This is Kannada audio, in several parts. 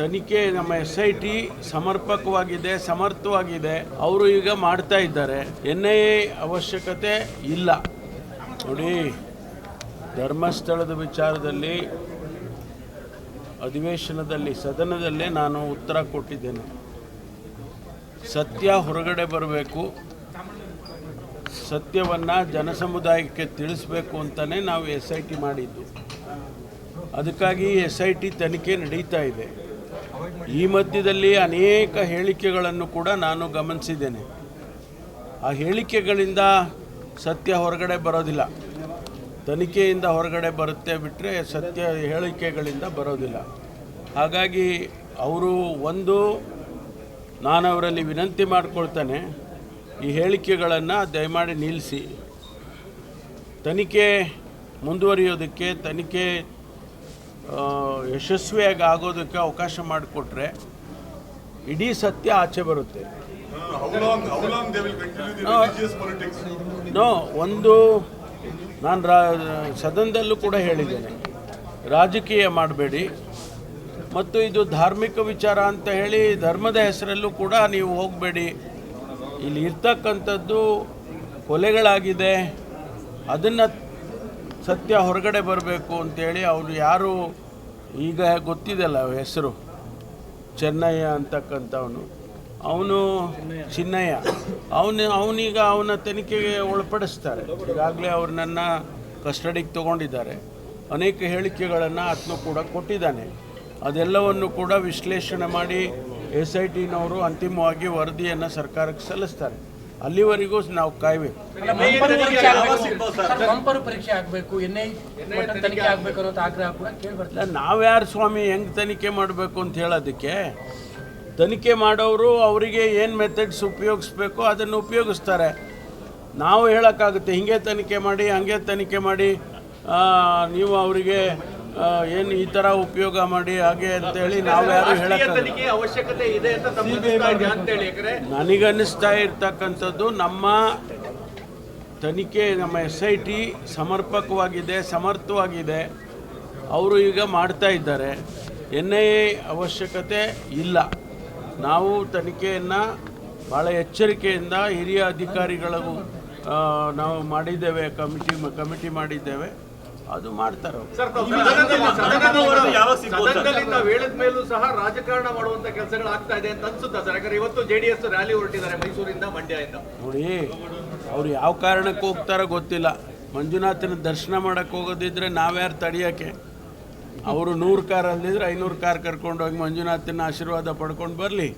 ತನಿಖೆ ನಮ್ಮ ಎಸ್ ಐ ಟಿ ಸಮರ್ಪಕವಾಗಿದೆ, ಸಮರ್ಥವಾಗಿದೆ. ಅವರು ಈಗ ಮಾಡ್ತಾ ಇದ್ದಾರೆ. ಎನ್ ಅವಶ್ಯಕತೆ ಇಲ್ಲ. ನೋಡಿ, ಧರ್ಮಸ್ಥಳದ ವಿಚಾರದಲ್ಲಿ, ಅಧಿವೇಶನದಲ್ಲಿ, ಸದನದಲ್ಲೇ ನಾನು ಉತ್ತರ ಕೊಟ್ಟಿದ್ದೇನೆ. ಸತ್ಯ ಹೊರಗಡೆ ಬರಬೇಕು. ಸತ್ಯವನ್ನು ಜನಸಮುದಾಯಕ್ಕೆ ತಿಳಿಸ್ಬೇಕು ಅಂತಲೇ ನಾವು ಎಸ್ ಐ ಟಿ ಮಾಡಿದ್ದು. ಅದಕ್ಕಾಗಿ ಎಸ್ ಐ ಟಿ ತನಿಖೆ ನಡೀತಾ ಇದೆ. ಈ ಮಧ್ಯದಲ್ಲಿ ಅನೇಕ ಹೇಳಿಕೆಗಳನ್ನು ಕೂಡ ನಾನು ಗಮನಿಸಿದ್ದೇನೆ. ಆ ಹೇಳಿಕೆಗಳಿಂದ ಸತ್ಯ ಹೊರಗಡೆ ಬರೋದಿಲ್ಲ. ತನಿಖೆಯಿಂದ ಹೊರಗಡೆ ಬರುತ್ತೆ ಬಿಟ್ಟರೆ ಸತ್ಯ ಹೇಳಿಕೆಗಳಿಂದ ಬರೋದಿಲ್ಲ. ಹಾಗಾಗಿ ಅವರು ಒಂದು ನಾನು ಅವರಲ್ಲಿ ವಿನಂತಿ ಮಾಡಿಕೊಳ್ತೇನೆ, ಈ ಹೇಳಿಕೆಗಳನ್ನು ದಯಮಾಡಿ ನಿಲ್ಲಿಸಿ. ತನಿಖೆ ಮುಂದುವರಿಯೋದಕ್ಕೆ, ತನಿಖೆ ಯಶಸ್ವಿಯಾಗಿ ಆಗೋದಕ್ಕೆ ಅವಕಾಶ ಮಾಡಿಕೊಟ್ರೆ ಇಡೀ ಸತ್ಯ ಆಚೆ ಬರುತ್ತೆ? ನೋ, ಒಂದು ನಾನು ರಾ, ಸದನದಲ್ಲೂ ಕೂಡ ಹೇಳಿದ್ದೇನೆ. ರಾಜಕೀಯ ಮಾಡಬೇಡಿ. ಮತ್ತು ಇದು ಧಾರ್ಮಿಕ ವಿಚಾರ ಅಂತ ಹೇಳಿ ಧರ್ಮದ ಹೆಸರಲ್ಲೂ ಕೂಡ ನೀವು ಹೋಗಬೇಡಿ. ಇಲ್ಲಿ ಇರ್ತಕ್ಕಂಥದ್ದು ಕೊಲೆಗಳಾಗಿದೆ. ಅದನ್ನು ಸತ್ಯ ಹೊರಗಡೆ ಬರಬೇಕು ಅಂತೇಳಿ ಅವರು ಯಾರು ಈಗ ಗೊತ್ತಿದೆಯಲ್ಲ ಹೆಸರು. ಚೆನ್ನಯ್ಯ ಅಂತಕ್ಕಂಥವನು. ಅವನು ಚಿನ್ನಯ್ಯ. ಅವನು, ಅವನೀಗ ಅವನ ತನಿಖೆಗೆ ಒಳಪಡಿಸ್ತಾರೆ. ಈಗಾಗಲೇ ಅವ್ರನ್ನ ಕಸ್ಟಡಿಗೆ ತೊಗೊಂಡಿದ್ದಾರೆ. ಅನೇಕ ಹೇಳಿಕೆಗಳನ್ನು ಆತನು ಕೂಡ ಕೊಟ್ಟಿದ್ದಾನೆ. ಅದೆಲ್ಲವನ್ನು ಕೂಡ ವಿಶ್ಲೇಷಣೆ ಮಾಡಿ ಎಸ್ ಐ ಟಿನವರು ಅಂತಿಮವಾಗಿ ವರದಿಯನ್ನು ಸರ್ಕಾರಕ್ಕೆ ಸಲ್ಲಿಸ್ತಾರೆ. ಅಲ್ಲಿವರೆಗೂ ನಾವು ಕಾಯಬೇಕು. ಪರೀಕ್ಷೆ ಆಗ್ಬೇಕು. ಸರ್, ಬಂಪರ್ ಪರೀಕ್ಷೆ ಆಗಬೇಕು. ಎನ್ ಐ ತನಿಖೆ ಆಗಬೇಕು. ಅನ್ನೋ ಆಗ್ರಹ ಕೂಡ ಕೇಳಿ ಬರ್ತದೆ ಇಲ್ಲ ನಾವ್ಯಾರು ಸ್ವಾಮಿ ಹೆಂಗೆ ತನಿಖೆ ಮಾಡಬೇಕು ಅಂತ ಹೇಳೋದಕ್ಕೆ ತನಿಖೆ ಮಾಡೋರು ಅವರಿಗೆ ಏನು ಮೆಥಡ್ಸ್ ಉಪಯೋಗಿಸ್ಬೇಕು ಅದನ್ನು ಉಪಯೋಗಿಸ್ತಾರೆ. ನಾವು ಹೇಳೋಕ್ಕಾಗುತ್ತೆ ಹಿಂಗೆ ತನಿಖೆ ಮಾಡಿ ಹಂಗೆ ತನಿಖೆ ಮಾಡಿ ಆ, ನೀವು ಅವರಿಗೆ ಏನು ಈ ಥರ ಉಪಯೋಗ ಮಾಡಿ ಹಾಗೆ ಅಂತೇಳಿ ನಾವು ಯಾರು ಹೇಳಕ್ಕೆ ಅಂತ ನನಗನ್ನಿಸ್ತಾ ಇರ್ತಕ್ಕಂಥದ್ದು ನಮ್ಮ ತನಿಖೆ ನಮ್ಮ ಎಸ್ ಐ ಟಿ ಸಮರ್ಪಕವಾಗಿದೆ ಸಮರ್ಥವಾಗಿದೆ. ಅವರು ಈಗ ಮಾಡ್ತಾ ಇದ್ದಾರೆ. ಎನ್ ಐ ಎ ಅವಶ್ಯಕತೆ ಇಲ್ಲ. ನಾವು ತನಿಖೆಯನ್ನು ಭಾಳ ಎಚ್ಚರಿಕೆಯಿಂದ ಹಿರಿಯ ಅಧಿಕಾರಿಗಳಿಗೂ ನಾವು ಮಾಡಿದ್ದೇವೆ ಕಮಿಟಿ ಕಮಿಟಿ ಮಾಡಿದ್ದೇವೆ. ಅದು ಮಾಡ್ತಾರೆ ಮೇಲೂ ಸಹ ರಾಜಕಾರಣ ಮಾಡುವಂತ ಕೆಲಸಗಳು ಆಗ್ತಾ ಇದೆ ಅಂತ ಅನ್ಸುತ್ತಾ ಸರ್? ಯಾಕಂದ್ರೆ ಇವತ್ತು ಜೆಡಿಎಸ್ ರ್ಯಾಲಿ ಹೊರಟಿದ್ದಾರೆ ಮೈಸೂರಿಂದ ಮಂಡ್ಯದಿಂದ. ನೋಡಿ ಅವ್ರು ಯಾವ ಕಾರಣಕ್ಕೆ ಹೋಗ್ತಾರೋ ಗೊತ್ತಿಲ್ಲ. ಮಂಜುನಾಥನ ದರ್ಶನ ಮಾಡಕ್ಕೆ ಹೋಗೋದಿದ್ರೆ ನಾವ್ಯಾರು ತಡಿಯಕ್ಕೆ? ಅವರು ನೂರು ಕಾರ್ ಅಲ್ಲಿದ್ರೆ ಐನೂರು ಕಾರ್ ಕರ್ಕೊಂಡು ಹೋಗಿ ಮಂಜುನಾಥನ ಆಶೀರ್ವಾದ ಪಡ್ಕೊಂಡು ಬರಲಿ.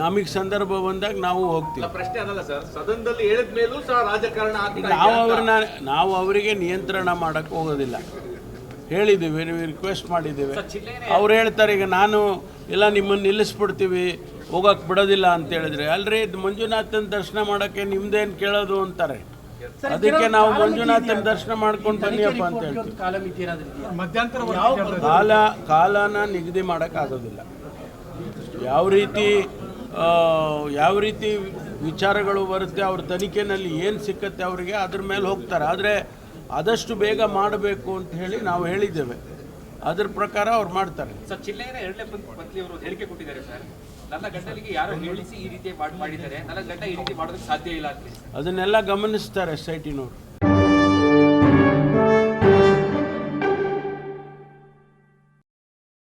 ನಮಗೆ ಸಂದರ್ಭ ಬಂದಾಗ ನಾವು ಹೋಗ್ತೀವಿ. ಪ್ರಶ್ನೆ ಅದಲ್ಲ ಸರ್. ಸದನದಲ್ಲಿ ಹೇಳಿದ ಮೇಲೂ ಸಹ ರಾಜಕಾರಣ ನಾವು ಅವ್ರನ್ನ ನಾವು ಅವರಿಗೆ ನಿಯಂತ್ರಣ ಮಾಡಕ್ಕೆ ಹೋಗೋದಿಲ್ಲ. ಹೇಳಿದ್ದೀವಿ ನೀವು ರಿಕ್ವೆಸ್ಟ್ ಮಾಡಿದ್ದೀವಿ. ಅವ್ರು ಹೇಳ್ತಾರೆ ಈಗ ನಾನು ಇಲ್ಲ ನಿಮ್ಮನ್ನು ನಿಲ್ಲಿಸ್ಬಿಡ್ತೀವಿ ಹೋಗಕ್ಕೆ ಬಿಡೋದಿಲ್ಲ ಅಂತ ಹೇಳಿದ್ರೆ. ಅಲ್ರಿ ಇದು ಮಂಜುನಾಥನ ದರ್ಶನ ಮಾಡೋಕ್ಕೆ ನಿಮ್ದೇನು ಕೇಳೋದು ಅಂತಾರೆ. ಅದಕ್ಕೆ ನಾವು ಮಂಜುನಾಥನ ದರ್ಶನ ಮಾಡ್ಕೊಂಡು ಬನ್ನಿಯಪ್ಪ ಅಂತ ಹೇಳ್ತೀವಿ. ಕಾಲ ಕಾಲನ ನಿಗದಿ ಮಾಡೋಕ್ಕಾಗೋದಿಲ್ಲ ಯಾವ ರೀತಿ ಯಾವ ರೀತಿ ವಿಚಾರಗಳು ಬರುತ್ತೆ ಅವ್ರ ತನಿಖೆನಲ್ಲಿ ಏನು ಸಿಕ್ಕತ್ತೆ ಅವರಿಗೆ ಅದ್ರ ಮೇಲೆ ಹೋಗ್ತಾರೆ. ಆದರೆ ಆದಷ್ಟು ಬೇಗ ಮಾಡಬೇಕು ಅಂತ ಹೇಳಿ ನಾವು ಹೇಳಿದ್ದೇವೆ. ಅದ್ರ ಪ್ರಕಾರ ಅವ್ರು ಮಾಡ್ತಾರೆ. ಸರ್ ಚಿಲ್ಲಯ್ಯನ ಎರಡನೇ ಪತ್ನಿ ಅವರು ಹೇಳಿಕೆ ಕೊಟ್ಟಿದ್ದಾರೆ ಸರ್. ನನ್ನ ಗಂಡನಿಗೆ ಯಾರೋ ಹೇಳಿಸಿ ಈ ರೀತಿ ಮಾಡ್- ಮಾಡಿದ್ದಾರೆ. ನನ್ನ ಗಂಡ ಈ ರೀತಿ ಮಾಡೋದಕ್ಕೆ ಸಾಧ್ಯ ಇಲ್ಲ ಅಂತ ಅದನ್ನೆಲ್ಲ ಗಮನಿಸ್ತಾರೆ ಸೈಟಿನವರು. ಐ ಟಿನವರು